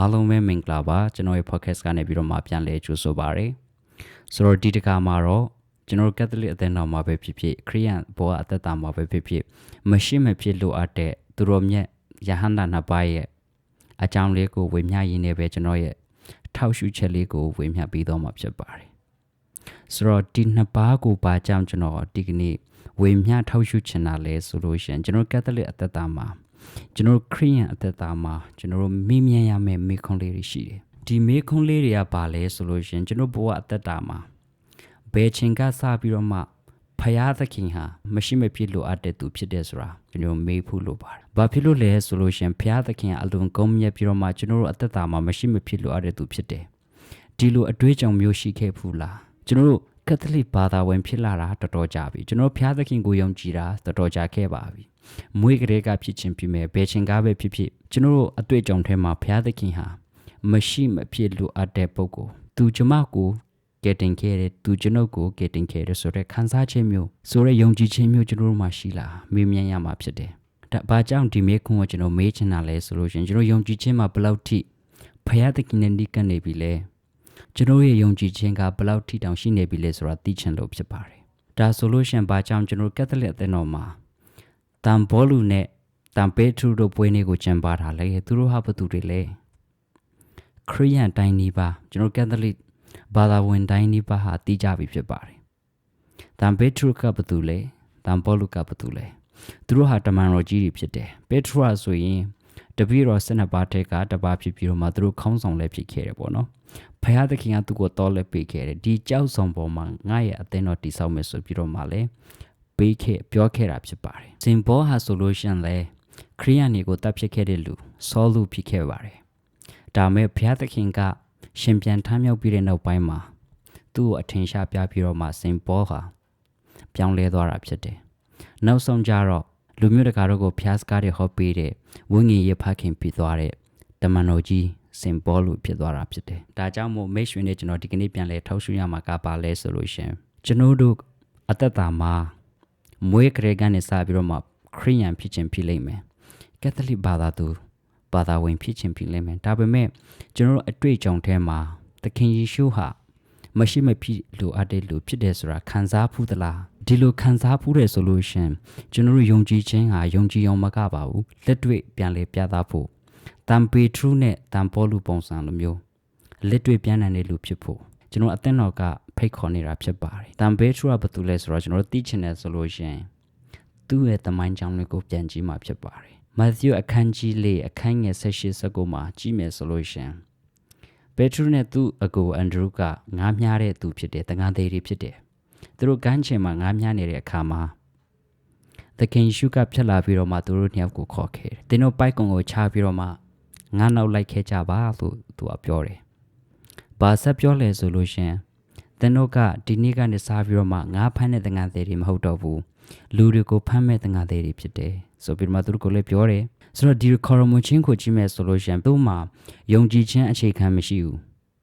အားလုံးပဲမင်္ဂလာပါကျွန်တော်ရဲ့ podcast ကနေပြီးတော့မှပြန်လဲကြိုဆိုပါရစေဆိုတော့ဒီတစ်ခါမှာတော့ကျွန်တော်ကက်သလစ်အသင်းတော်မှာပဲဖြစ်ဖြစ်ခရိယန်ဘောအသက်တာမှာပဲဖြစ်ဖြစ်မရှိမဖြစ်လို့အပ်တဲ့သူတော်မြတ်ယဟန္တာနှစ်ပါးရဲ့အကြောင်းလေးကိုဝေမျှရင်းနေပဲကျွန်တော်ရဲ့ထောက်ရှုချက်လေးကိုဝေမျှပြီးတော့မှာဖြစ်ပါတယ်ဆိုတော့ဒီနှစ်ပါးကိုပါကြောင်းကျွန်တော်ဒီကနေ့ဝေမျှထောက်ရှုချင်တာလဲဆိုလို့ရှိရင်ကျွန်တော်ကက်သလစ်အသက်တာမှာ ကျွန်တော်ခရိယန်အသက်တာမှာကျွန်တော်မေးမြန်းရမယ့်မေးခွန်းလေးတွေရှိတယ်ဒီမေးခွန်းလေးတွေကပါလဲဆိုလို့ရှိရင်ကျွန်တော်ဘဝအသက်တာမှာဘယ်ချိန်ကစပြီးတော့မှဖယားသခင်ဟာမရှိမဖြစ်လို့အပ်တဲ့သူဖြစ်တဲ့ဆိုတာကျွန်တော်မေးဖို့လိုပါတယ်။ဘာဖြစ်လို့လဲဆိုလို့ရှိရင်ဖယားသခင်ကအလွန်ကောင်းမြတ်ပြီးတော့မှကျွန်တော်တို့အသက်တာမှာမရှိမဖြစ်လို့အပ်တဲ့သူဖြစ်တယ်။ဒီလိုအတွေ့အကြုံမျိုးရှိခဲ့ဘူးလား။ကျွန်တော်တို့ ကက်သလစ်ဘာသာဝင်ဖြစ်လာတာတော်တော်ကြာပြီကျွန်တော်ဖျားသခင်ကိုယုံကြည်တာတော်တော်ကြာခဲ့ပါပြီမွေးကလေးကဖြစ်ချင်းဖြစ်မယ်ဘယ်ချင်းကားပဲဖြစ်ဖြစ်ကျွန်တော်တို့အတွေ့အကြုံထဲမှာဖျားသခင်ဟာမရှိမဖြစ်လို့အပ်တဲ့ပုဂ္ဂိုလ်သူကျမကိုကယ်တင်ခဲ့တယ်သူကျွန်ုပ်ကိုကယ်တင်ခဲ့တယ်ဆိုတဲ့ခံစားချက်မျိုးဆိုတဲ့ယုံကြည်ခြင်းမျိုးကျွန်တော်တို့မှာရှိလားမေးမြန်းရမှာဖြစ်တယ်ဒါဘာကြောင့်ဒီမေးခွန်းကိုကျွန်တော်မေးချင်တာလဲဆိုလို့ရှင်ကျွန်တော်ယုံကြည်ခြင်းမှာဘယ်လောက်ထိဖျားသခင်နဲ့နှိကပ်နေပြီလဲ ကျွန်တော်ရဲ့ယုံကြည်ခြင်းကဘယ်လောက်ထိတောင်ရှိနေပြီလဲဆိုတာသိချင်လို့ဖြစ်ပါတယ်။ဒါဆိုလို့ရှင်ဘာကြောင့်ကျွန်တော်ကက်သလစ်အသင်းတော်မှာတန်ဘောလူနဲ့တန်ပေထရုတို့ပွဲနေကိုကျင်းပတာလေသူတို့ဟာဘသူတွေလဲခရိယန်တိုင်းနီးပါကျွန်တော်ကက်သလစ်ဘာသာဝင်တိုင်းနီးပါဟာသိကြပြီဖြစ်ပါတယ်။တန်ပေထရုကဘသူလဲတန်ဘောလူကဘသူလဲသူတို့ဟာတမန်တော်ကြီးတွေဖြစ်တယ်။ပေထရုကဆိုရင်တပည့်တော်၁၂ပါးထက်ကတပါးဖြစ်ပြီးတော့မှသူတို့ခေါင်းဆောင်လည်းဖြစ်ခဲ့တယ်ပေါ့နော်။ ဖယားသခင်ကသူ့ကိုတော်လည်းပေးခဲ့တယ်ဒီကြောက်ဆောင်ပေါ်မှာငါရဲ့အသင်းတော်တည်ဆောက်မယ်ဆိုပြီးတော့မှလည်းပေးခဲ့ပြောခဲ့တာဖြစ်ပါတယ်။စင်ဘောဟာဆိုလို့ရှရင်လေခရိယန်တွေကိုတပ်ဖြစ်ခဲ့တဲ့လူဆောလူဖြစ်ခဲ့ပါတယ်။ဒါမဲ့ဖယားသခင်ကရှင်ပြန်ထမ်းမြောက်ပြီးတဲ့နောက်ပိုင်းမှာသူ့ကိုအထင်ရှားပြပြီးတော့မှစင်ဘောဟာပြောင်းလဲသွားတာဖြစ်တယ်။နောက်ဆုံးကြတော့လူမျိုးတကာတို့ကိုဖျားစကားတွေဟောပေးတဲ့ဝိညာဉ်ရေးဖခင်ပြီးသွားတဲ့တမန်တော်ကြီး စင်ပေါ်လို့ဖြစ်သွားတာဖြစ်တယ်။ဒါကြောင့်မို့မိတ်ဆွေနဲ့ကျွန်တော်ဒီကနေ့ပြန်လဲထောက်ရှုရမှာကပါလဲဆိုလို့ရှင်ကျွန်တော်တို့အသက်တာမှာမွေးကလေးကနေစပြီးတော့မှခရိယန်ဖြစ်ခြင်းဖြစ်လိမ့်မယ်။ကက်သလစ်ဘာသာသူဘာသာဝင်ဖြစ်ခြင်းဖြစ်လိမ့်မယ်။ဒါပေမဲ့ကျွန်တော်တို့အတွေ့အကြုံထဲမှာသခင်ယေရှုဟာမရှိမဖြစ်လိုအပ်တဲ့လူဖြစ်တယ်ဆိုတာခံစားဖူးသလားဒီလိုခံစားဖူးတယ်ဆိုလို့ရှင်ကျွန်တော်တို့ယုံကြည်ခြင်းဟာယုံကြည်အောင်မကပါဘူးလက်တွေ့ပြန်လဲပြသဖို့ တမ်ပေထရုနဲ့တမ်ပေါ်လူပုံစံလိုမျိုးလက်တွေ့ပြန်နိုင်တဲ့လူဖြစ်ဖို့ကျွန်တော်အသင်းတော်ကဖိတ်ခေါ်နေတာဖြစ်ပါတယ်တမ်ပေထရုကဘာတူလဲဆိုတော့ကျွန်တော်သိချင်တယ်ဆိုလို့ရှင်သူ့ရဲ့တမိုင်းကြောင်းလေးကိုပြန်ကြည့်မှဖြစ်ပါတယ်မဿဲအခန်းကြီးလေးအခန်းငယ်၁၈စကုမှာကြည့်မယ်ဆိုလို့ရှင်ပေထရုနဲ့သူ့အကိုအန်ဒရူးကငားမြားတဲ့သူဖြစ်တယ်တငါသေးတွေဖြစ်တယ်သူတို့ကမ်းခြေမှာငားမြားနေတဲ့အခါမှာ သခင်ရှုကဖြတ်လာပြီးတော့မှသူတို့နှစ်ယောက်ကိုခေါ်ခဲ့တယ်။တင်းတို့ပိုက်ကွန်ကိုချပြီးတော့မှငါနောက်လိုက်ခဲ့ကြပါလို့သူကပြောတယ်။ဘာဆက်ပြောလဲဆိုလို့ရှင်တင်းတို့ကဒီနေ့ကနေစားပြီးတော့မှငါဖမ်းတဲ့တငါသေးတွေမဟုတ်တော့ဘူး။လူတွေကိုဖမ်းမဲ့တငါသေးတွေဖြစ်တယ်။ဆိုပြီးတော့မှသူတို့ကလည်းပြောတယ်။ဆိုတော့ဒီခေါ်ရမချင်းကိုကြည့်မဲ့ဆိုလို့ရှင်သူ့မှာယုံကြည်ခြင်းအခြေခံမရှိဘူး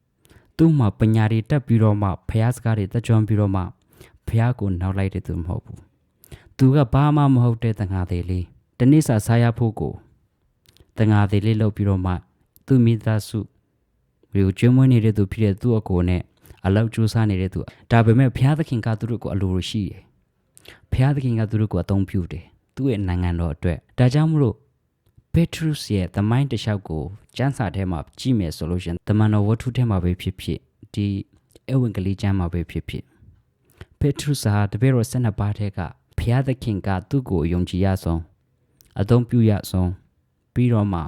။သူ့မှာပညာတွေတက်ပြီးတော့မှဖះစကားတွေတက်ကြွပြီးတော့မှဖះကိုနောက်လိုက်တဲ့သူမဟုတ်ဘူး။ သူကဘာမှမဟုတ်တဲ့တငါသေးလေးတနေ့စာစားရဖို့ကိုတငါသေးလေးလုပ်ပြီးတော့မှ သူ့မိသားစုကိုကျွေးမွေးနေတဲ့သူဖြစ်တဲ့သူ့အကိုနဲ့အလောက်ကြိုးစားနေတဲ့သူဒါပေမဲ့ဘုရားသခင်ကသူတို့ကိုအလိုလိုရှိတယ်ဘုရားသခင်ကသူတို့ကိုအသုံးပြုတယ်သူ့ရဲ့နိုင်ငံတော်အတွက်ဒါကြောင့်မလို့ပက်ထရုစ်ရဲ့သမိုင်းတစ်လျှောက်ကိုကျမ်းစာထဲမှာကြည့်မယ်ဆိုလို့ရှင်တမန်တော်ဝတ္ထုထဲမှာပဲဖြစ်ဖြစ်ဒီအဝင်ကလေးကျမ်းမှာပဲဖြစ်ဖြစ်ပက်ထရုစ်ဟာတပည့်တော်၁၂ပါးထဲက ဘုရားသခင်ကသူ့ကိုယုံကြည်ရဆုံးအသုံးပြုရဆုံးပြီးတော့မှ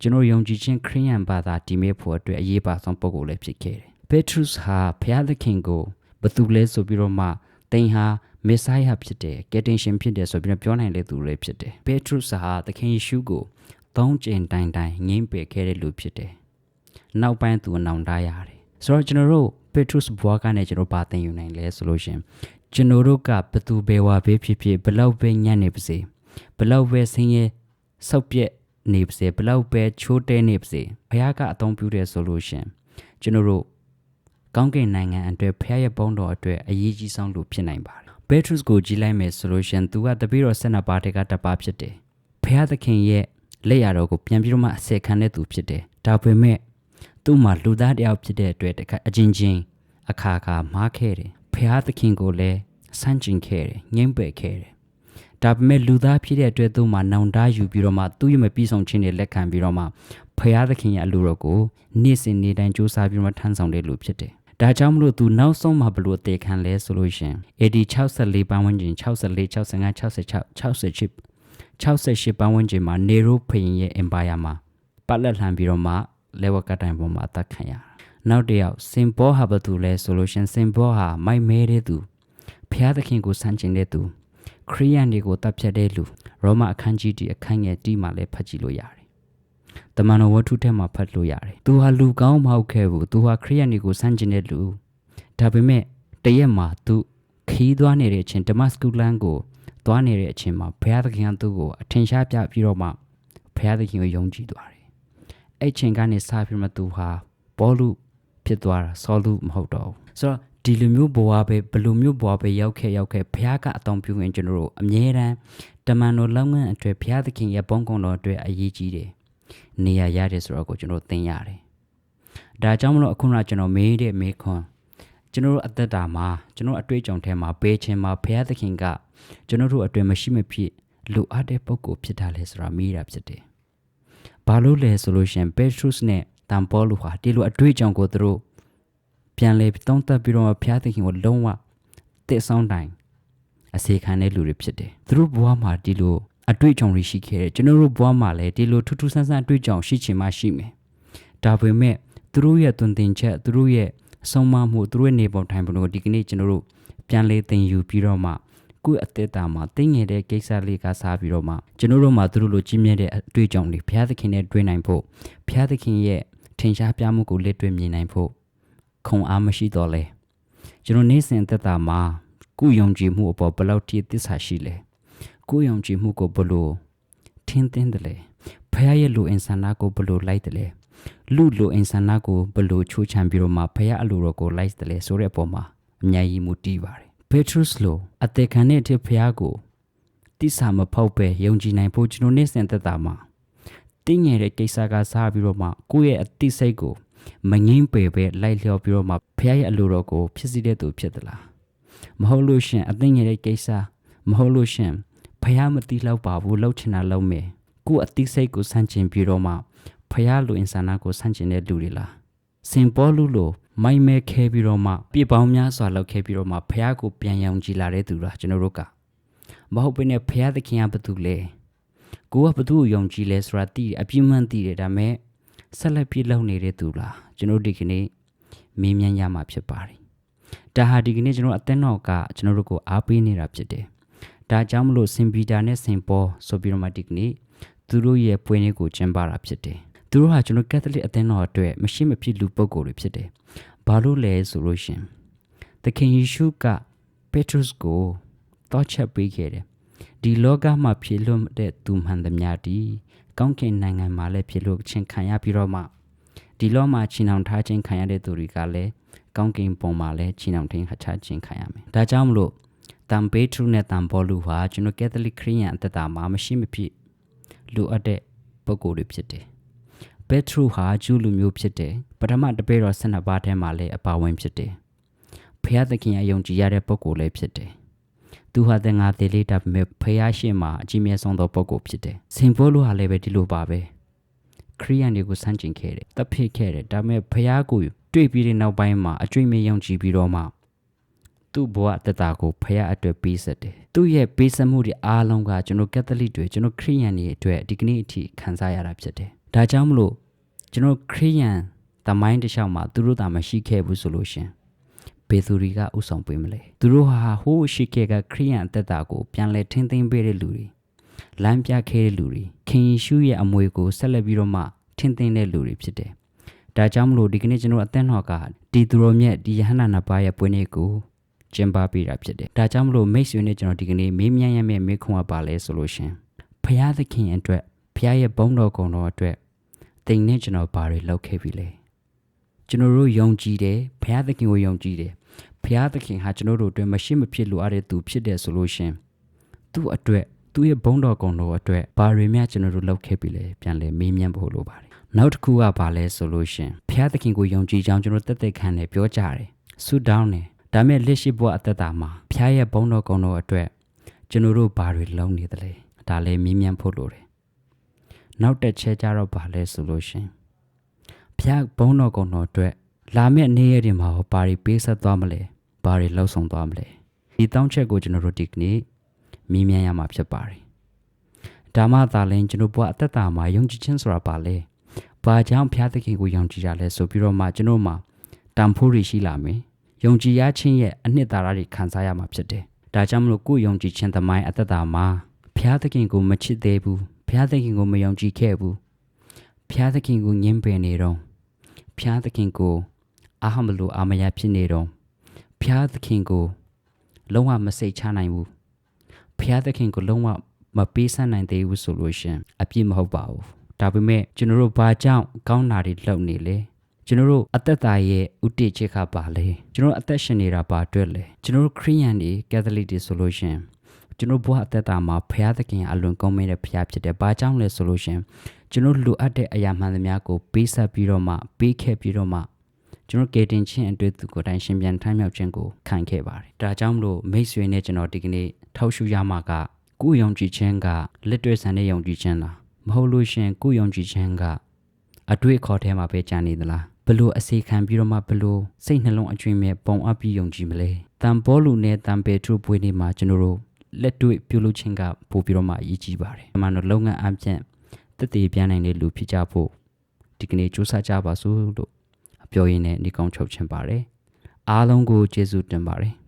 ကျွန်တော်ယုံကြည်ခြင်းခရိယန်ဘာသာတည်မြဲဖို့အတွက်အရေးပါဆုံးပုဂ္ဂိုလ်လည်းဖြစ်ခဲ့တယ်။ပေထရုစ်ဟာဘုရားသခင်ကိုဘသူလဲဆိုပြီးတော့မှတင်ဟာမေဆိုင်းယာဖြစ်တယ်ကယ်တင်ရှင်ဖြစ်တယ်ဆိုပြီးတော့ပြောနိုင်တဲ့သူလည်းဖြစ်တယ်။ပေထရုစ်ဟာသခင်ယေရှုကိုသုံးကျင်တိုင်တိုင်ငိမ့်ပယ်ခဲ့တဲ့လူဖြစ်တယ်။နောက်ပိုင်းသူအနောင်တရတယ်။ဆိုတော့ကျွန်တော်တို့ပေထရုစ်ဘွားကနေကျွန်တော်ပါသင်ယူနိုင်လဲဆိုလို့ရှင် ကျွန်တော်တို့ကဘသူပဲဝါပဲဖြစ်ဖြစ်ဘလောက်ပဲညံ့နေပါစေဘလောက်ပဲဆင်းရဲဆောက်ပြက်နေပါစေဘလောက်ပဲချိုးတဲနေပါစေဘုရားကအသုံးပြုတယ်ဆိုလို့ရှင်ကျွန်တော်တို့ကောင်းကင်နိုင်ငံအတွက်ဖခင်ရဲ့ဘုန်းတော်အတွက်အရေးကြီးဆုံးလူဖြစ်နိုင်ပါတယ်။ဘက်ထရုစ်ကိုကြည်လိုက်မယ်ဆိုလို့ရှင်သူကတပည့်တော်၁၂ပါးတကတပါးဖြစ်တယ်။ဖခင်သခင်ရဲ့လက်ရတော်ကိုပြန်ပြီးတော့မှအစက်ခံတဲ့သူဖြစ်တယ်။ဒဒါပေမဲ့သူ့မှာလူသားတယောက်ဖြစ်တဲ့အတွက်တခါအချင်းချင်းအခါခါမားခဲ့တယ် ဖះသခင်ကိုလည်းဆန့်ကျင်ခဲ့တယ်ငိမ့်ပယ်ခဲ့တယ်ဒါပေမဲ့လူသားဖြစ်တဲ့အတွက်သူ့မှာနောင်တယူပြီးတော့မှသူ့ရဲ့မပြီးဆုံးခြင်းတွေလက်ခံပြီးတော့မှဖះသခင်ရဲ့အလိုတော်ကိုနေ့စဉ်နေ့တိုင်းစူးစမ်းပြီးတော့မှထမ်းဆောင်တဲ့လူဖြစ်တယ်ဒါကြောင့်မလို့သူနောက်ဆုံးမှာဘလို့အသေးခံလဲဆိုလို့ရှင် AD 64ပန်းဝန်းကျင်64 65 66 68 68ပန်းဝန်းကျင်မှာနေရိုးဖရင်ရဲ့ empire မှာပတ်လက်လှန်ပြီးတော့မှလဲဝကတိုင်ပေါ်မှာအသက်ခံရတာ နောက်တစ်ယောက်စင်ဘောဟာဘသူလဲဆိုလို့ရှင်စင်ဘောဟာမိုက်မဲတဲ့သူဖျားသခင်ကိုစန့်ကျင်တဲ့သူခရိယန်တွေကိုတပ်ဖြတ်တဲ့လူရောမအခန်းကြီးတီအခန်းငယ်တီမှာလည်းဖတ်ကြည့်လို့ရတယ်တမန်တော်ဝတ္ထုထဲမှာဖတ်လို့ရတယ်သူဟာလူကောင်းမဟုတ်ခဲ့ဘူးသူဟာခရိယန်တွေကိုစန့်ကျင်တဲ့လူဒါပေမဲ့တရက်မှာသူခီးသွားနေတဲ့အချိန်ဒမတ်စကူလန်ကိုသွားနေတဲ့အချိန်မှာဘုရားသခင်ကသူ့ကိုအထင်ရှားပြပြီးတော့မှဘုရားသခင်ကိုယုံကြည်သွားတယ်အဲ့ချိန်ကနေစပြီးမှသူဟာဘောလူ ဖြစ်သွားတာဆောလူမဟုတ်တော့ဘူးဆိုတော့ဒီလိုမျိုးဘဝပဲဘလိုမျိုးဘဝပဲရောက်ခဲ့ရောက်ခဲ့ဘုရားကအတောင်ပြုရင်ကျွန်တော်တို့အမြဲတမ်းတမန်တော်လောက်ငန်းအတွေ့ဘုရားသခင်ရဲ့ဘုန်းကုံတော်အတွက်အရေးကြီးတယ်နေရာရတယ်ဆိုတော့ကိုကျွန်တော်သင်ရတယ်ဒါကြောင့်မလို့အခုနကကျွန်တော်မေးတဲ့မေးခွန်းကျွန်တော်တို့အသက်တာမှာကျွန်တော်အတွေ့အကြုံထဲမှာဘေးချင်းမှာဘုရားသခင်ကကျွန်တော်တို့အတွင်မရှိမဖြစ်လိုအပ်တဲ့ပုံကိုဖြစ်တာလဲဆိုတာမေးတာဖြစ်တယ်။ဘာလို့လဲဆိုလို့ရှင်ပေထရုစ်နဲ့ တန်ပေါလုဟာဒီလိုအတွေ့အကြုံကိုသူတို့ပြန်လဲတုံးသက်ပြီးတော့ဘုရားသခင်ကိုလုံးဝတစ်ဆောင်တိုင်းအစေခံတဲ့လူတွေဖြစ်တယ်။သူတို့ဘဝမှာဒီလိုအတွေ့အကြုံတွေရှိခဲ့တယ်ကျွန်တော်တို့ဘဝမှာလည်းဒီလိုထူးထူးဆန်းဆန်းအတွေ့အကြုံရှိချင်မှရှိမယ်။ဒါပေမဲ့သူတို့ရဲ့သွန်သင်ချက်သူတို့ရဲ့ဆုံးမမှုသူတို့ရဲ့နေပုံထိုင်ပုံကိုဒီကနေ့ကျွန်တော်တို့ပြန်လေသင်ယူပြီးတော့မှကိုယ့်အသက်တာမှာသိငယ်တဲ့ကိစ္စလေးကစားပြီးတော့မှကျွန်တော်တို့မှာသူတို့လိုကြီးမြတ်တဲ့အတွေ့အကြုံတွေဘုရားသခင်နဲ့တွေ့နိုင်ဖို့ဘုရားသခင်ရဲ့ ထင်ရှားပြမှုကိုလက်တွေ့မြင်နိုင်ဖို့ခုံအားမရှိတော့လဲကျွန်တော်နေ့စဉ်အသက်တာမှာကိုယ်ယုံကြည်မှုအပေါ်ဘယ်လောက်ထိသစ္စာရှိလဲကိုယ်ယုံကြည်မှုကိုဘယ်လိုထင်းသင်းတယ်လဲဘုရားရဲ့လူအင်ဆန္ဒကိုဘယ်လိုလိုက်တယ်လဲလူလူအင်ဆန္ဒကိုဘယ်လိုချိုးချံပြီးတော့မှဘုရားအလိုတော်ကိုလိုက်တယ်လဲဆိုတဲ့အပေါ်မှာအများကြီးမူတည်ပါတယ်ပေထရုစ်လိုအသက်ခံတဲ့အထက်ဖျားကိုတိစာမဖောက်ပဲယုံကြည်နိုင်ဖို့ကျွန်တော်နေ့စဉ်သက်တာမှာ တင်းငယ်တဲ့ကိစ္စကစားပြီးတော့မှကိုယ့်ရဲ့အသိစိတ်ကိုမငင်းပယ်ပဲလိုက်လျောပြီးတော့မှဖျားရဲ့အလိုတော်ကိုဖြစ်စီတဲ့သူဖြစ်သလားမဟုတ်လို့ရှင်အသိငယ်တဲ့ကိစ္စမဟုတ်လို့ရှင်ဖျားမတိလောက်ပါဘူးလှုပ်ချင်တာလှုပ်မယ်ကိုယ့်အသိစိတ်ကိုဆန့်ကျင်ပြီးတော့မှဖျားလိုအင်ဆန္ဒကိုဆန့်ကျင်တဲ့လူတွေလားစင်ပေါ်လူလိုမိုက်မဲခဲပြီးတော့မှပြစ်ပေါင်းများစွာလောက်ခဲပြီးတော့မှဖះကိုပြန်ရောင်ကြည်လာတဲ့သူလားကျွန်တော်တို့ကမဟုတ်ဘဲနဲ့ဖះသခင်ကဘာတူလဲ ကိုကဘာတူယုံကြည်လဲဆိုတာသိအပြင်းမှန်သိတယ်ဒါပေမဲ့ဆက်လက်ပြည့်လုံနေတဲ့သူလားကျွန်တော်ဒီကနေ့မင်းမြန်ရမှာဖြစ်ပါတယ်ဒါဟာဒီကနေ့ကျွန်တော်အသက်တော်ကကျွန်တော်တို့ကိုအားပေးနေတာဖြစ်တယ်ဒါကြောင့်မလို့စင်ပီတာနဲ့စင်ပေါ်ဆိုပြီးတော့မှဒီကနေ့သူတို့ရဲ့ပွဲလေးကိုကျင်းပတာဖြစ်တယ်သူတို့ဟာကျွန်တော်ကက်သလစ်အသင်းတော်အတွက်မရှိမဖြစ်လူပုဂ္ဂိုလ်တွေဖြစ်တယ်။ဘာလို့လဲဆိုလို့ရှင်သခင်ယေရှုကပေထရုစ်ကိုတောချက်ပေးခဲ့တယ်။ ဒီလောကမှာဖြစ်လို့တဲ့သူမှန်သမျှဒီကောင်းကင်နိုင်ငံမှာလည်းဖြစ်လို့ချင်းခံရပြီးတော့မှဒီလောမှာချီနှောင်ထားခြင်းခံရတဲ့သူတွေကလည်းကောင်းကင်ပုံမှာလည်းချီနှောင်ထင်းခချခြင်းခံရမယ်။ဒါကြောင့်မလို့တမ်ပေထရုနဲ့တမ်ဘောလူဟာကျွန်တော်ကက်သလစ်ခရိယန်အသက်တာမှာမရှိမဖြစ်လိုအပ်တဲ့ပုဂ္ဂိုလ်တွေဖြစ်တယ်ဘက်ထရုဟာဂျူးလူမျိုးဖြစ်တယ်ပထမတပည့်တော်12ပါးထဲမှာလည်းအပါဝင်ဖြစ်တယ်ဖျားသခင်အယုံကြည်ရတဲ့ပုဂ္ဂိုလ်လည်းဖြစ်တယ် သူဟာတဲ့ငါသေးလေးဒါပေမဲ့ဖျားရှင်မှာအကြီးမြတ်ဆုံးသောပုဂ္ဂိုလ်ဖြစ်တယ်စင်ဖိုးလိုဟာလည်းပဲဒီလိုပါပဲခရိယန်တွေကိုစန့်ကျင်ခဲ့တယ်တပ်ဖိခဲ့တယ်ဒါပေမဲ့ဖျားကိုတွေ့ပြီးတဲ့နောက်ပိုင်းမှာအကျွင့်မယုံကြည်ပြီးတော့မှသူ့ဘဝတတကိုဖះအတွက်ပေးဆက်တယ်။သူ့ရဲ့ပေးဆက်မှုတွေအားလုံးကကျွန်တော်ကက်သလစ်တွေကျွန်တော်ခရစ်ယာန်တွေအတွက်ဒီကနေ့အထိခံစားရတာဖြစ်တယ်။ဒါကြောင့်မလို့ကျွန်တော်ခရိယန်တမိုင်းတစ်လျှောက်မှာသူတို့သာမရှိခဲ့ဘူးဆိုလို့ရှင် ဘေသူတွေကဥဆောင်ပေးမလဲသူတို့ဟာဟိုးရှိခဲ့ကခရိယန်အသက်တာကိုပြန်လဲထင်းသိမ်းပေးတဲ့လူတွေလမ်းပြခဲ့တဲ့လူတွေခင်ယေရှုရဲ့အမွေကိုဆက်လက်ပြီးတော့မှထင်းသိမ်းတဲ့လူတွေဖြစ်တယ်ဒါကြောင့်မလို့ဒီကနေ့ကျွန်တော်အသက်တော်ကဒီသူတော်မြတ်ဒီယဟန္တာနှစ်ပါးရဲ့ပွဲနေ့ကိုကျင်းပပေးတာဖြစ်တယ်ဒါကြောင့်မလို့မိတ်ဆွေနဲ့ကျွန်တော်ဒီကနေ့မေးမြန်းရမယ့်မေးခွန်းကပါလဲဆိုလို့ရှင်ဖရာသခင်အတွက်ဖရာရဲ့ဘုန်းတော်ကုံတော်အတွက်တိမ်နဲ့ကျွန်တော်ဘာတွေလုပ်ခဲ့ပြီလဲကျွန်တော်တို့ယုံကြည်တယ်ဘုရားသခင်ကိုယုံကြည်တယ် ဘုရားသခင်ဟာကျွန်တော်တို့အတွက်မရှိမဖြစ်လိုအပ်တဲ့သူဖြစ်တယ်ဆိုလို့ရှင်သူ့အတွက်သူ့ရဲ့ဘုန်းတော်ကုံတော်အတွက်ဘာတွေများကျွန်တော်တို့လုပ်ခဲ့ပြီလဲပြန်လဲမေးမြန်းဖို့လိုပါတယ်နောက်တစ်ခုကဘာလဲဆိုလို့ရှရင်ဖျားသခင်ကိုယုံကြည်ကြောင်းကျွန်တော်တက်တက်ခံနေပြောကြတယ်ဆူတောင်းတယ်ဒါမဲ့လက်ရှိဘဝအသက်တာမှာဖျားရဲ့ဘုန်းတော်ကုံတော်အတွက်ကျွန်တော်တို့ဘာတွေလုံးနေသလဲဒါလည်းမြင်းမြန်းဖို့လိုတယ်နောက်တစ်ချက်ကြတော့ဘာလဲဆိုလို့ရှရင်ဖျားဘုန်းတော်ကုံတော်အတွက်လာမယ့်နေ့ရက်တွေမှာဟောဘာတွေပေးဆက်သွားမလဲ ဘာတွေလှုပ်ဆောင်သွားမလဲဒီတောင်းချက်ကိုကျွန်တော်တို့ဒီကနေ့မြင်းမြန်းရမှာဖြစ်ပါတယ်ဒါမှသာလျှင်ကျွန်တော်ဘဝအသက်တာမှာယုံကြည်ခြင်းဆိုတာဘာလဲဘာကြောင့်ဖျားသခင်ကိုယုံကြည်ကြလဲဆိုပြီးတော့မှကျွန်တော်မှာတန်ဖိုးတွေရှိလာမယ်ယုံကြည်ရခြင်းရဲ့အနှစ်သာရတွေခံစားရမှာဖြစ်တယ်ဒါကြောင့်မလို့ကိုယ်ယုံကြည်ခြင်းသမိုင်းအသက်တာမှာဖျားသခင်ကိုမချစ်သေးဘူးဖျားသခင်ကိုမယုံကြည်ခဲ့ဘူးဖျားသခင်ကိုငင်းပယ်နေတော့ဖျားသခင်ကိုအာဟမလို့အာမရဖြစ်နေတော့ ဖျားသခင်ကိုလုံးဝမစိတ်ချနိုင်ဘူးဖျားသခင်ကိုလုံးဝမပေးဆပ်နိုင်သေးဘူးဆိုလို့ရှရင်အပြစ်မဟုတ်ပါဘူးဒါပေမဲ့ကျွန်တော်တို့ဘာကြောင့်ကောင်းတာတွေလုပ်နေလဲကျွန်တော်တို့အသက်တာရဲ့ဥတည်ချက်ကပါလဲကျွန်တော်တို့အသက်ရှင်နေတာပါအတွက်လဲကျွန်တော်တို့ခရိယန်တွေကက်သလစ်တွေဆိုလို့ရှရင်ကျွန်တော်ဘုရားအသက်တာမှာဘုရားသခင်အလွန်ကောင်းမင်းတဲ့ဘုရားဖြစ်တယ်။ဘာကြောင့်လဲဆိုလို့ရှရင်ကျွန်တော်လိုအပ်တဲ့အရာမှန်သမျှကိုပေးဆက်ပြီးတော့မှပေးခဲ့ပြီးတော့မှ ကျွန်တော်ကေတင်ချင်းအတွေ့အသူကိုတိုင်ရှင်ပြန်ထမ်းမြောက်ခြင်းကိုခံခဲ့ပါတယ်။ဒါကြောင့်မလို့မိတ်ဆွေနဲ့ကျွန်တော်ဒီကနေ့ထောက်ရှုရမှာကကိုယ်ယုံကြည်ခြင်းကလက်တွေ့ဆန်တဲ့ယုံကြည်ခြင်းလားမဟုတ်လို့ရှရင်ကိုယ်ယုံကြည်ခြင်းကအတွေ့အခေါ်ထဲမှာပဲကြာနေသလားဘလို့အစီခံပြီးတော့မှဘလို့စိတ်နှလုံးအကျွင်းမဲ့ပုံအပ်ပြီးယုံကြည်မလဲတန်ဘောလူနဲ့တန်ပေထရုပွေးနေမှာကျွန်တော်တို့လက်တွေ့ပြုလုပ်ခြင်းကပို့ပြီးတော့မှအရေးကြီးပါတယ်။အမှန်တော့လုပ်ငန်းအပြင်တက်တည်ပြနိုင်တဲ့လူဖြစ်ကြဖို့ဒီကနေ့စူးစမ်းကြပါစို့လို့ ပြောရင်းနဲ့ဒီကောင်းချုပ်ချင်ပါတယ်။အားလုံးကိုကျေးဇူးတင်ပါတယ်။